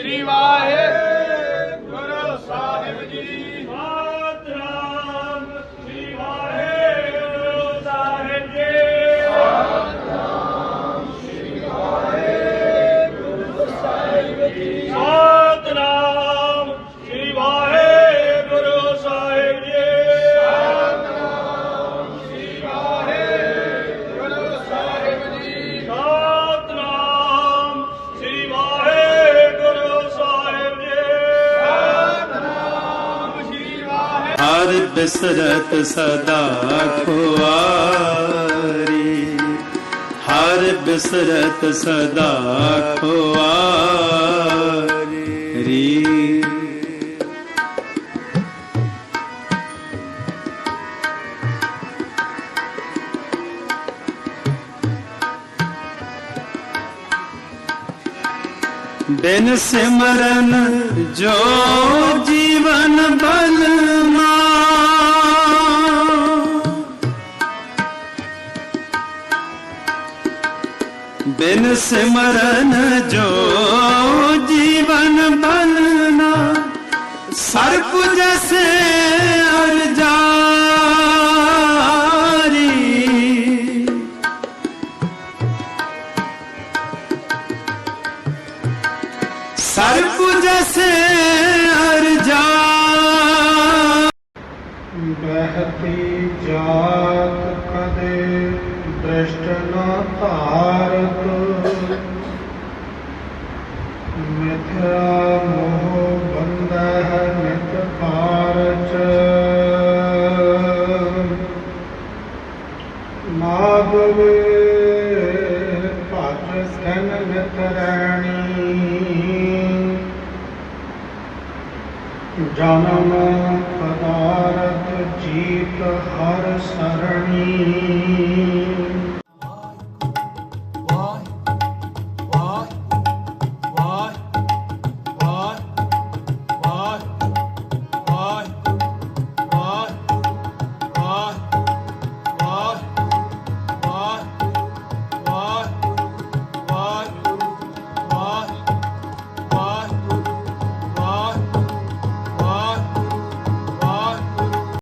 ਸ੍ਰੀ ਵਾਹਿਗੁਰੂ ਬਿਸਰਤ ਸਦਾ ਖੁਆਰੀ। ਹਰ ਬਿਸਰਤ ਸਦਾ ਖੁਆਰੀ। ਬਿਨ ਸਿਮਰਨ ਜੋ ਜੀਵਨ ਬਲਮਾ ਬਿਨ ਸਿਮਰਨ ਜੋ ਜੀਵਨ ਬਲਨਾ ਸਰਪ ਜੈਸੇ ਅਰ ਸਰਪ ਜੈਸੇ ਅਰ ਬਹਿਤੀ ਜਾਤ ਕਦੇ ਦ੍ਰਿਸ਼ਟ ਨ ਧਾਰਤ ਮਿਥਿਆ ਮੋਹ ਬੰਧਹ ਨਿਤ ਪਾਰਚ ਮਾਗਵੇ ਭਜ ਸਕਨ ਨਿਤ ਰੈਣੀ ਜਨਮ ਪਦਾਰਥ ਜੀਤ ਹਰ ਸਰਣੀ